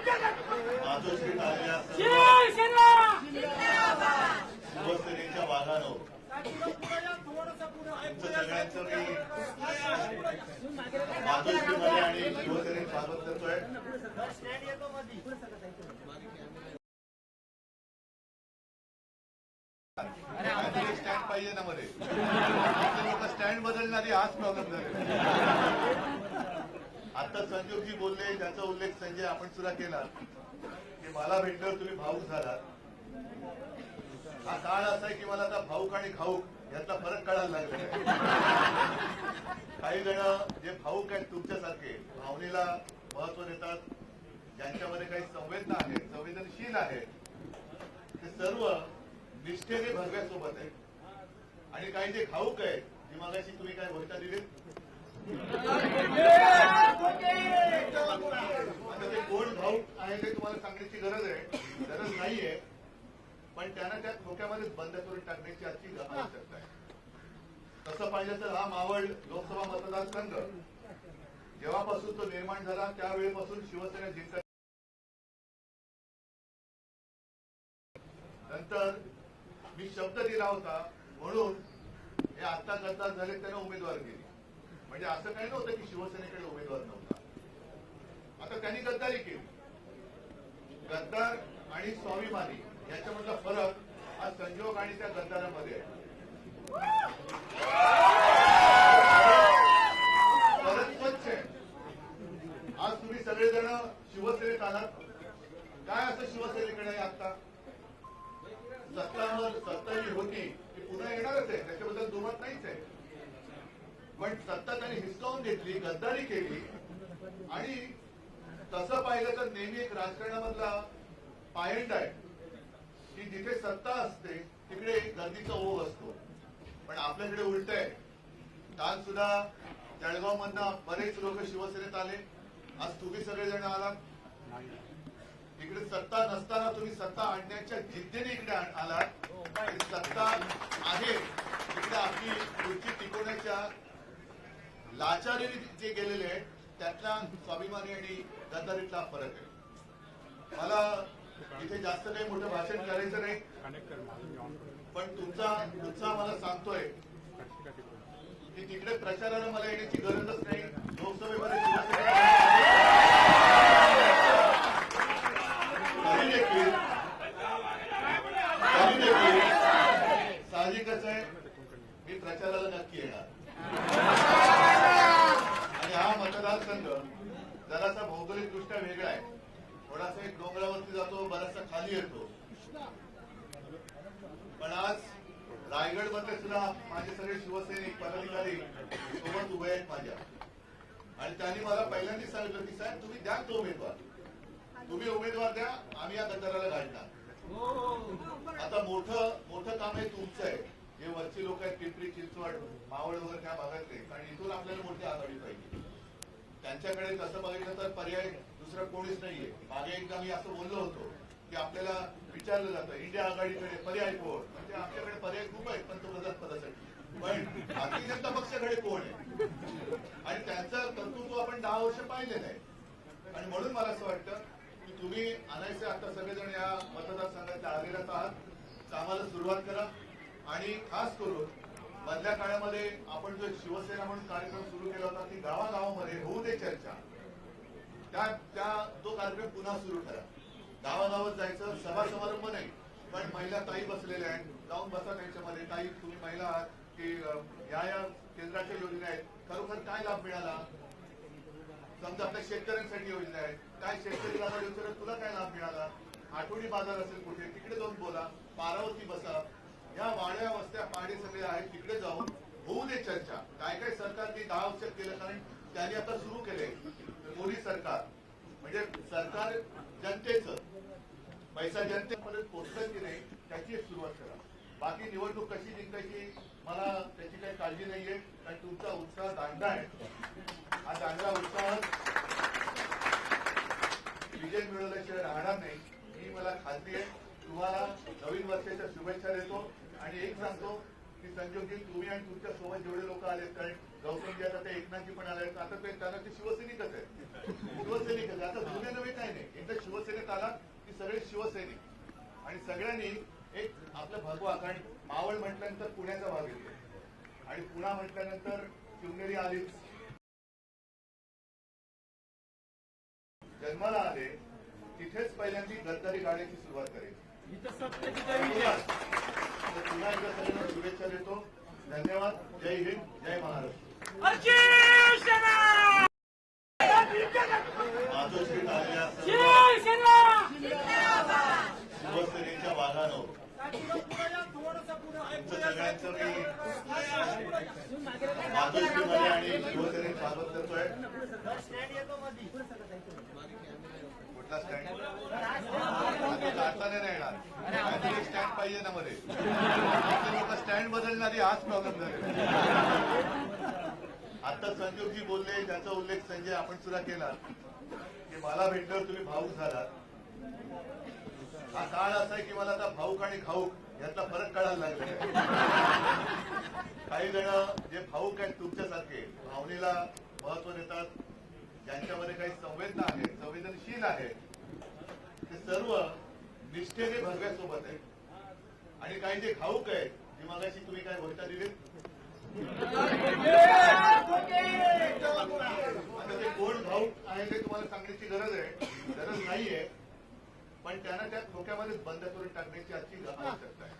मातोश्री शिवसेनेच्या वाघानो सगळ्यांचं मी मातोश्रीमध्ये आणि शिवसेनेत स्वागत करतोय स्टँड पाहिजे ना मध्ये. स्टँड बदलणारी हाच प्रॉब्लेम झाले. संजीवजी बोलले ज्याचा उल्लेख संजय आपण सुद्धा केला. की मला भेटल्यावर तुम्ही भाऊक झालात हा काळ असा आहे की मला आता भाऊक आणि खाऊक यातला फरक कळायला लागला काही जण जे भाऊक आहेत तुमच्यासारखे भावनेला महत्त्व देतात ज्यांच्यामध्ये काही संवेदना आहेत संवेदनशील आहेत ते सर्व निष्ठेने भगव्यासोबत आहेत. आणि काही जे भाऊक आहेत जी मागाशी तुम्ही काय घोषणा दिली कोण भाऊ आहे ते तुम्हाला सांगण्याची गरज आहे गरज नाहीये पण त्यांना त्या खोक्यामध्येच बंद करून टाकण्याची आजची आवश्यकता आहे तसं पाहिजे तर हा मावळ लोकसभा मतदारसंघ जेव्हापासून तो निर्माण झाला त्यावेळेपासून शिवसेना जिंकत नंतर मी शब्द दिला होता म्हणून हे आता गद्दार झाले त्यांना उमेदवार गेली म्हणजे असं काही नव्हतं की शिवसेनेकडे उमेदवार नव्हता. आता त्यांनी गद्दारी केली. गद्दार आणि स्वाभिमानी याच्यामधला फरक हा संजोग आणि त्या गद्दारामध्ये आहे. फरक स्वच्छ आहे. आज तुम्ही सगळेजण शिवसेनेत आलात. काय असं शिवसेनेकडे आहे आता? सत्तावर सत्ता जी होती ती पुन्हा येणारच आहे. त्याच्याबद्दल दुमत नाहीच आहे. पण सत्ता त्यांनी हिसकावून घेतली गद्दारी केली. आणि तसं पाहिलं तर नेहमी एक राजकारणामधला पायंड आहे की जिथे सत्ता असते तिकडे गर्दीचा ओघ असतो. पण आपल्याकडे उलट आहे. काल सुद्धा जळगाव मधनं बरेच लोक शिवसेनेत आले. आज तुम्ही सगळेजण आलात. इकडे सत्ता नसताना तुम्ही सत्ता आणण्याच्या जिद्दीने इकडे आलात. आणि सत्ता आहे. इकडे आपली खुर्ची लाचारीने जे गेलेले आहेत त्यातला स्वाभिमानी आणि गद्दारीतला फरक आहे. मला इथे जास्त काही मोठं भाषण करायचं नाही पण तुमचा उत्साह मला सांगतोय की तिकडे प्रचाराला मला येण्याची गरजच नाही. लोकसभेमध्ये साहजिकच आहे. मी प्रचाराला नक्की येणार. मतदारसंघ जरासा भौगोलिकदृष्ट्या वेगळा आहे. थोडासा एक डोंगरावरती जातो बराचसा खाली येतो. पण आज रायगडमध्ये सुद्धा माझे सगळे शिवसैनिक पदाधिकारी सोबत उभे आहेत माझ्या. आणि त्यांनी मला पहिल्यांदाच सांगितलं की साहेब तुम्ही द्या तो उमेदवार. तुम्ही उमेदवार द्या आम्ही या गटाराला घालणार आता मोठं मोठं काम हे तुमचं आहे. जे वरची लोक आहेत पिंपरी चिंचवड मावळ वगैरे त्या भागातले कारण इथून आपल्याला मोठी आघाडी पाहिजे. त्यांच्याकडे तसं बघितलं तर पर्याय दुसरं कोणीच नाहीये. मागे एकदा मी असं बोललो होतो की आपल्याला विचारलं जातं इंडिया आघाडीकडे पर्याय कोण? म्हणजे आमच्याकडे पर्याय खूप आहेत पंतप्रधान पदासाठी पण भारतीय जनता पक्षाकडे कोण आहे? आणि त्यांचं कर्तृत्व आपण दहा वर्ष पाहिलेलं आहे. आणि म्हणून मला असं वाटतं की तुम्ही आणायचे आता सगळेजण या मतदारसंघाच्या आलेलाच आहात. कामाला सुरुवात करा. आणि खास करून मधल्या काळामध्ये आपण जो शिवसेना म्हणून कार्यक्रम सुरू केला होता ती गावागावामध्ये चर्चा त्या त्या तो कार्यक्रम पुन्हा सुरू करा. गावागावात जायचं सभा समारंभ नाही पण महिला ताई बसलेल्या आहेत जाऊन बसा त्यांच्यामध्ये ताई तुम्ही महिला आहात की या या केंद्राच्या योजना आहेत. खरोखर काय लाभ मिळाला? समजा आपल्या शेतकऱ्यांसाठी योजना आहे काय शेतकरी बाजार योजना तुला काय लाभ मिळाला? आठवडी बाजार असेल कुठे तिकडे जाऊन बोला. पारावरती बसा. या वाड्या वस्त्या पाडे सगळे आहेत तिकडे जाऊन होऊ दे चर्चा काय काय सरकारने दहा वर्षात केलं कारण त्यांनी आता सुरू केले मोदी सरकार. म्हणजे सरकार जनतेचं. पैसा जनतेपर्यंत पोहोचलं की नाही त्याची सुरुवात करा. बाकी निवडणूक कशी जिंकायची मला त्याची काही काळजी नाहीये कारण तुमचा उत्साह दांडा आहे. हा दांडा उत्साह विजय मिळवल्याशिवाय राहणार नाही. ही मला खात्री आहे. तुम्हाला नवीन वर्षाच्या शुभेच्छा देतो. आणि एक सांगतो की संजोगजी तुम्ही आणि तुमच्यासोबत जेवढे लोक आलेत कारण गौतमजी आता ते एकनाथजी पण आले आता ते त्यांना ते शिवसैनिकच आहेत. शिवसैनिकच आहे. आता जुने नवे काय नाही. एकदा शिव शिवसैनिक. आणि सगळ्यांनी एक आपलं भगवा कारण मावळ म्हटल्यानंतर पुण्याचा भाग येतो. आणि पुणा म्हटल्यानंतर शिवनेरी आलीच जन्माला आले तिथेच पहिल्यांदी गद्दारी गाण्याची सुरुवात करायची. पुन्हा एकदा शुभेच्छा देतो धन्यवाद जय हिंद जय महाराष्ट्र शिवसेनेच्या सगळ्यांचं मी मातोश्रीमध्ये आणि शिवसेनेत स्वागत करतोय कुठला स्टँड जाताना नाही येणार स्टँड पाहिजे ना मध्ये. लोक स्टँड बदलणारी हाच प्रॉब्लेम झाले. आता संजोगजी बोलले त्याचा उल्लेख संजय आपण सुद्धा केला. की मला भेटल्यावर तुम्ही भाऊक झालात. हा काळ असा आहे की मला आता भाऊक आणि खाऊक यातला फरक कळायला लागला काही जण जे भाऊक आहेत तुमच्यासारखे भावनेला महत्त्व देतात. ज्यांच्यामध्ये काही संवेदना आहेत संवेदनशील आहेत ते सर्व निष्ठेने भगव्यासोबत आहे. आणि काही जे घाऊक आहेत जे मगाशी तुम्ही काय घोषणा दिली आता ते कोण भाऊक आहे ते तुम्हाला सांगण्याची गरज आहे. गरज नाहीये. पण त्यांना त्या खोक्यामध्ये बंद करून टाकण्याची आजची आवश्यकता आहे.